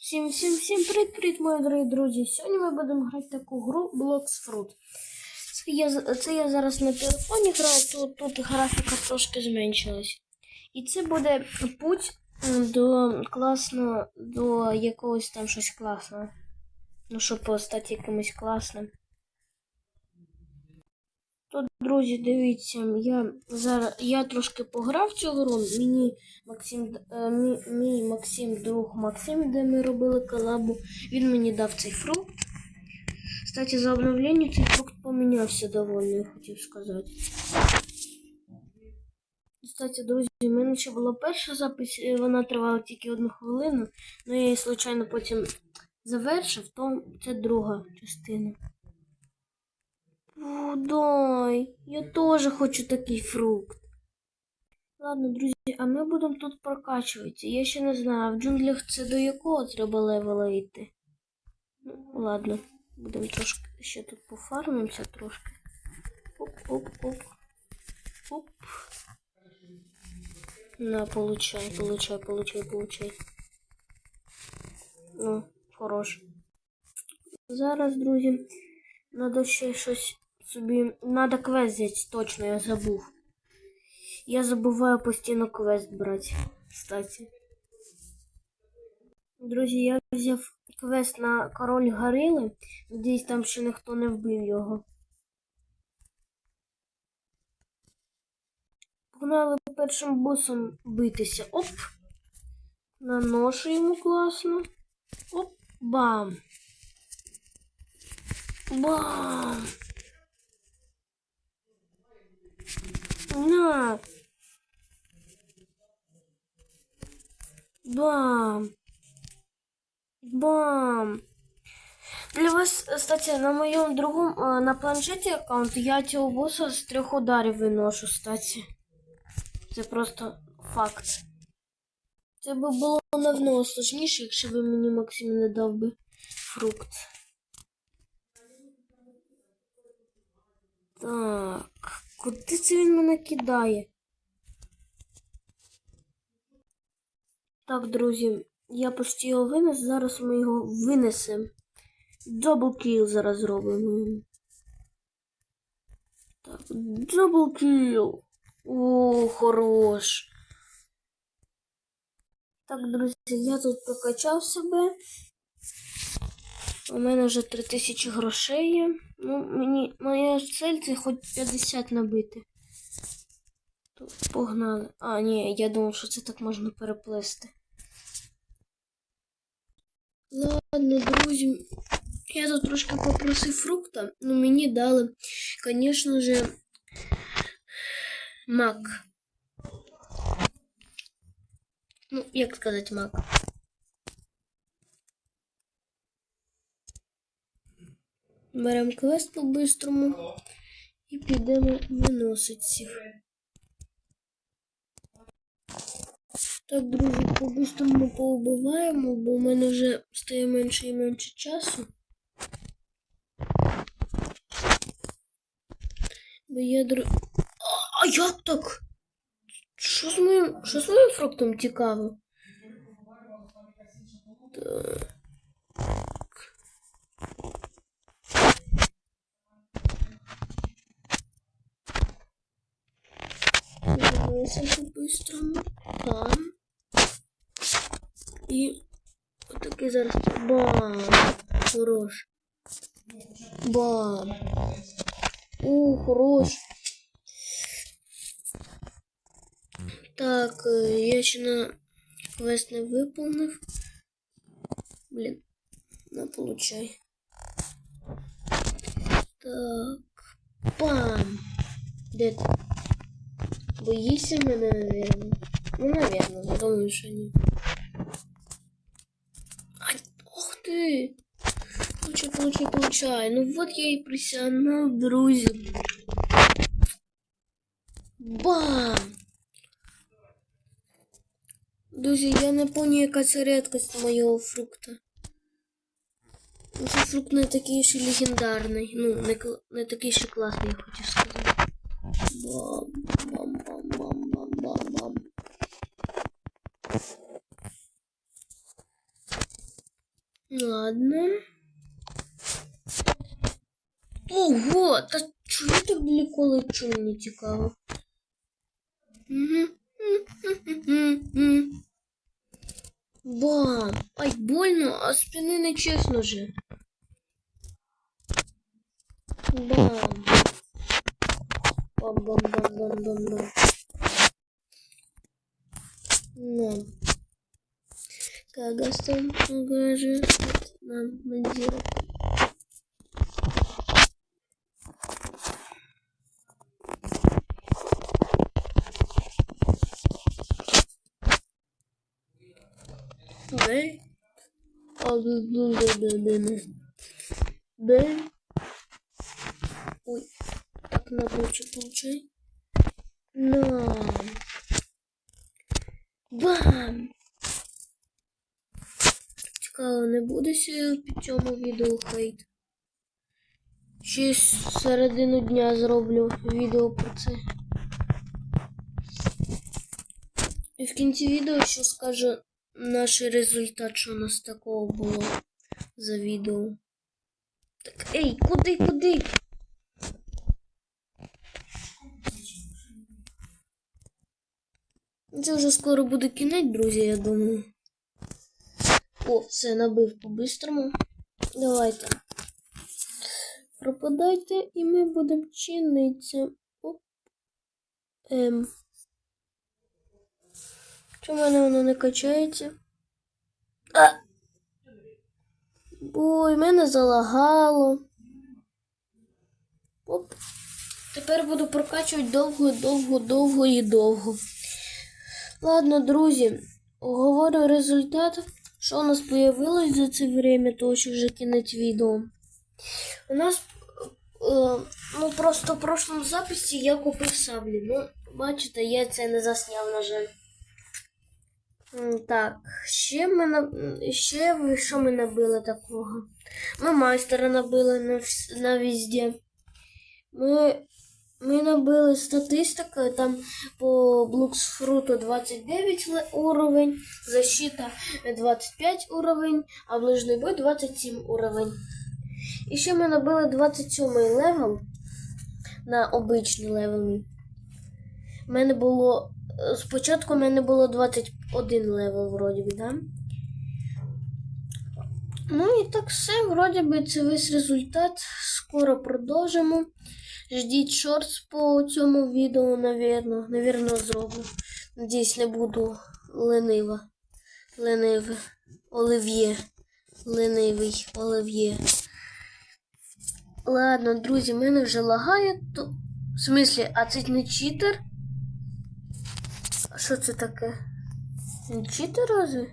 Всім, всім, всім привіт, привіт, мої дорогі друзі. Сьогодні ми будемо грати таку гру Blocks Fruit. Це я, це я зараз на телефоні граю, тут, тут графіка трошки зменшилась. І це буде путь до класного, до якогось там щось класного. Ну, щоб стати якимось класним. Тут, друзі, дивіться, я зараз я трошки пограв цю гру. Мені Максим, е, мій, мій Максим, друг Максим, де ми робили колабу, він мені дав цей фрукт. Кстати, за обновлення цей фрукт помінявся доволі, я хотів сказати. Кстати, друзі, у мене ще була перша запись, вона тривала тільки одну хвилину, але я її случайно потім завершив, то це друга частина. О, дай, я теж хочу такий фрукт. Ладно, друзі, а ми будемо тут прокачуватися. Я ще не знаю, в джунглях це до якого треба левела йти. Ну, ладно, будемо трошки ще тут пофармимося трошки. Оп-оп-оп. Оп. На, получай, получай, получай, получай. Ну, хорош. Зараз, друзі, надо ще щось собі. Надо квест взяти, точно, я забув. Я забуваю постійно квест брати, кстати. Друзі, я взяв квест на король горили. Надіюсь, там ще ніхто не вбив його. Погнали першим босом битися. Оп! Наношу йому класно. Оп, бам! Бам! На! Бам! Бам! Для вас, кстати, на моем другом, на планшеті аккаунт я цього боса з трьох ударів виношу, кстати. Це просто факт. Це би було навного сложніше, якщо би мені Максим не дав би фрукт. Так, куди це він мене кидає? Так, друзі, я почти його винес, зараз ми його винесемо. Дабл кіл зараз зробимо. Так, дабл кіл. О, хорош. Так, друзі, я тут прокачав себе. У мене вже 3000 грошей є. Ну, мені моя цель це хоч 50 набити. То погнали. А, ні, я думав, що це так можна переплисти. Ладно, друзі. Я тут трошки попросив фрукта, ну мені дали, звісно же, мак. Ну, як сказати мак? Беремо квест по-бистрому і підемо виносити. Так, друзі, по-бистрому поубиваємо, бо в мене вже стає менше і менше часу. Бо я др... А, а як так? Що з моїм, що з моїм фруктом цікаво? Так. Вернулся по-быстрому. Там. І отакий зараз. Бам! Хорош. Бам! У, хорош. Так, е, я ще на квест не виповнив. Блін, на получай. Так. Бам! Де ти? Боїшся мене, наверное? Ну, наверное, я думаю, що ні. Ай, ух ти! Получай, получай, получай. Ну вот я і присягнув, друзі. Бам! Друзі, я не пам'ятаю, яка це рідкость моєго фрукта. Ну, Цей фрукт не такий ще легендарний. Ну, не, кл- не такий ще класний, я хотів сказати. Бам, бам, бам, бам, бам, бам. Ладно. Ого, та чому так далеко лечу, мені цікаво. М-м-м-м-м. Бам! Ай, больно, а спини не чесно же. Бам. Бам-бам-бам-бам-бам-бам. Ну. Кагастон покажи нам мандира. Б. А, б, б, б, б, б, б. Б. Ой, так на лучше получай. На. Бам! Цікаво, не буде під цьому відео хейт. Ще середину дня зроблю відео про це. І в кінці відео ще скажу наш результат, що у нас такого було за відео. Так, ей, куди, куди? Це вже скоро буде кінець, друзі, я думаю. О, все набив по-бистрому. Давайте. Пропадайте, і ми будемо чинитися. Оп. Ем. Чому в мене воно не качається? А! Ой, мене залагало. Оп. Тепер буду прокачувати довго, довго, довго і довго. Ладно, друзі, говорю результат, що у нас появилось за це время, то що вже кінець відео. У нас е, ну просто в прошлому записі я купив саблі. Ну, бачите, я це не засняв, на жаль. Так, ще ми на ще що ми набили такого? Ми майстера набили на, на везде. Ми, ми набили статистику, там по Блуксфруту 29 уровень, защита 25 уровень, а ближний бой 27 уровень. І ще ми набили 27 левел на обичний левел. У мене було. е, Спочатку в мене було 21 левел, вроді би, да? Ну і так все, вроді би, це весь результат. Скоро продовжимо. Ждіть шортс по цьому відео, навірно. Навірно, зроблю. Надіюсь, не буду ленива. Лениве. Олив'є. Ленивий олив'є. Ладно, друзі, мене вже лагає. То... В смислі, а це не читер? Що це таке? Не читер разве?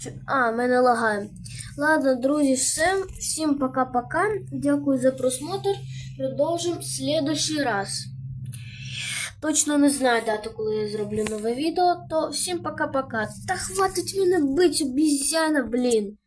Чи- А, мене лагає. Ладно, друзі, все. Всім пока-пока. Дякую за просмотр. Продовжимо в следующий раз. Точно не знаю дату, коли я зроблю нове відео, то всім пока-пока. Та хватить мене бить, обізяна, блін.